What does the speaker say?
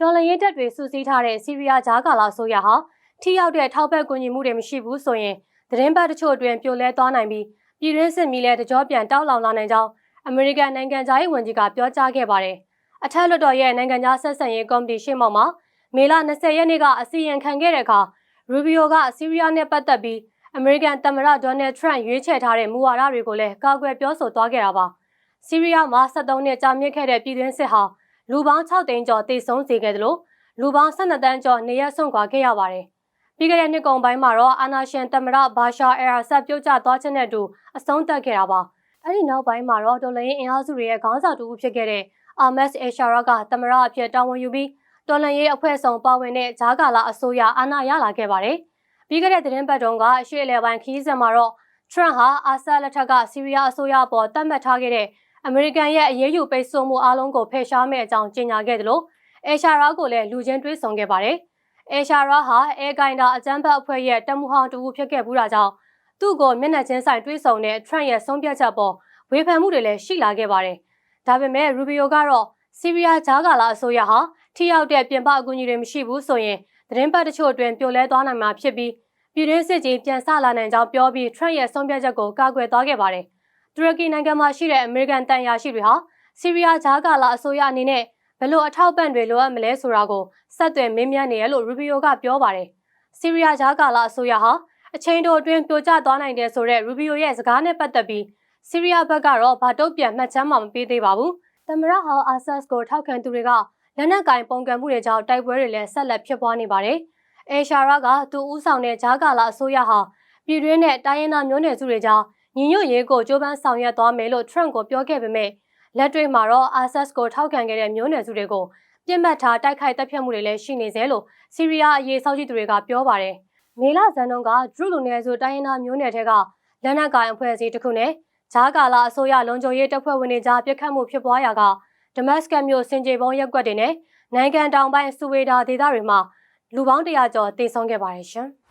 တော်လှန်ရေးတပ်တွေစုစည်းထားတဲ့စီးရီးယားဂျာကာလာဆိုရဟာထိရောက်တဲ့ထောက်ပံ့ကူညီမှုတွေမရှိဘူးဆိုရင်သတင်းပတ်တချို့အတွင်းပြိုလဲသွားနိုင်ပြီးပြည်တွင်းစစ်မီလဲတကြောပြန်တောက်လောင်လာနိုင်ကြောင်းအမေရိကန်နိုင်ငံသားရေးဝန်ကြီးကပြောကြားခဲ့ပါတယ်။အထက်လွှတ်တော်ရဲ့နိုင်ငံသားဆက်ဆံရေးကော်မတီရှေ့မှောက်မှာမေလ20ရက်နေ့ကအစီရင်ခံခဲ့တဲ့အခါရူဘီယိုကဆီးရီးယားနဲ့ပတ်သက်ပြီးအမေရိကန်သမ္မတဒေါ်နယ်ထရန့်ရွေးချယ်ထားတဲ့မူဝါဒတွေကိုလည်းကာကွယ်ပြောဆိုသွားခဲ့တာပါ။ဆီးရီးယားမှာ73နှစ်ကြာမြင့်ခဲ့တဲ့ပြည်တွင်းစစ်ဟာ လူပေါင်း6သိန်းကျော်တိတ်ဆုံးစေခဲ့တယ်လို့လူပေါင်း12တန်းကျော်နေရဆွန့်ခွာခဲ့ရပါတယ်။ပြီးခဲ့တဲ့နှစ်ကုန်ပိုင်းမှာတော့အာနာရှင်သမ္မတဘာရှာအယ်အာဆတ်ပြုတ်ကျသွားခြင်းနဲ့အတူအဆုံးသတ်ခဲ့တာပါ။အဲဒီနောက်ပိုင်းမှာတော့ဒေါ်လာရင်းအင်အားစုတွေရဲ့ခေါင်းဆောင်တူဖြစ်ခဲ့တဲ့အာမက်စ်အေရှာရာကသမ္မတအဖြစ်တာဝန်ယူပြီးတော်လန်ရေးအဖွဲ့ဆောင်ပါဝင်တဲ့ဂျာကာလာအစိုးရအာဏာရလာခဲ့ပါတယ်။ပြီးခဲ့တဲ့သတင်းပတ်တုန်းကအရှေ့အလယ်ပိုင်းခီးစဉ်မှာတော့ထရန့်ဟာအာဆတ်လက်ထက်ကဆီးရီးယားအစိုးရအပေါ်တတ်မှတ်ထားခဲ့တဲ့ အမေရိကန်ရဲ့အရေးယူပိတ်ဆို့မှုအလုံးကိုဖယ်ရှားမဲ့အကြောင်းကြေညာခဲ့တယ်လို့အေရှာရာကိုလည်းလူချင်းတွေးဆောင်ခဲ့ပါတယ်။အေရှာရာဟာအဲဂိုင်တာအကြမ်းဖက်အဖွဲ့ရဲ့တမှုဟောင်းတူဖြစ်ခဲ့ဘူးတာကြောင့်သူ့ကိုမျက်နှာချင်းဆိုင်တွေးဆောင်တဲ့ထရန့်ရဲ့ဆုံးဖြတ်ချက်ပေါ်ဝေဖန်မှုတွေလည်းရှိလာခဲ့ပါတယ်။ဒါပေမဲ့ရူဘီယိုကတော့ဆီးရီးယားဂျာကာလာအစိုးရဟာထိရောက်တဲ့ပြင်ပအကူအညီတွေမရှိဘူးဆိုရင်သတင်းပတ်တချို့အတွင်းပြိုလဲသွားနိုင်မှာဖြစ်ပြီးပြည်တွင်းစစ်ကြီးပြန်ဆလာနိုင်ကြောင်းပြောပြီးထရန့်ရဲ့ဆုံးဖြတ်ချက်ကိုကာကွယ်သွားခဲ့ပါတယ်။ တူရကီနိုင်ငံမှာရှိတဲ့အမေရိကန်တန်ရာရှိတွေဟာဆီးရီးယားဂျာကာလာအစိုးရအနေနဲ့ဘယ်လိုအထောက်ပံ့တွေလိုအပ်မလဲဆိုတာကိုဆက်သွယ်မေးမြန်းနေရလို့ရူဘီယိုကပြောပါတယ်။ဆီးရီးယားဂျာကာလာအစိုးရဟာအချိန်တိုအတွင်းပြိုကျသွားနိုင်တယ်ဆိုတဲ့ရူဘီယိုရဲ့စကားနဲ့ပတ်သက်ပြီးဆီးရီးယားဘက်ကတော့ဘာတုတ်ပြန်မှတ်ချမ်းမှမပေးသေးပါဘူး။သမရဟောင်အာဆတ်ကိုထောက်ခံသူတွေကလက်နက်ကင်ပုံကံမှုတွေကြောင့်တိုက်ပွဲတွေလည်းဆက်လက်ဖြစ်ပွားနေပါတယ်။အေရှာရာကသူဦးဆောင်တဲ့ဂျာကာလာအစိုးရဟာပြည်တွင်းနဲ့တိုင်းရင်းသားမျိုးနွယ်စုတွေကြား ညီညွတ်ရေးကိုကြိုးပမ်းဆောင်ရွက်သွားမယ်လို့ Trump ကိုပြောခဲ့ပေမဲ့လက်တွေ့မှာတော့ access ကိုထောက်ခံခဲ့တဲ့မျိုးနွယ်စုတွေကိုပြစ်မှတ်ထားတိုက်ခိုက်တပ်ဖြတ်မှုတွေလည်းရှိနေသေးလို့ဆီးရီးယားအရေးစောင့်ကြည့်သူတွေကပြောပါတယ်။မေလဇန်နုံကဒရုလူနယ်စုတိုင်းရင်းသားမျိုးနွယ်တွေကလက်နက်ကင်အဖွဲ့အစည်းတစ်ခုနဲ့ဂျာကာလာအစိုးရလုံခြုံရေးတပ်ဖွဲ့ဝင်တွေကြားပြစ်ခတ်မှုဖြစ်ပွားရာကဒမတ်စကတ်မြို့စင်ကြေဘုံရက်ကွက်တွေနဲ့နိုင်ငံတောင်ပိုင်းစူဝေဒါဒေသတွေမှာလူပေါင်းတရာကျော်တိတ်ဆုံးခဲ့ပါတယ်ရှင်။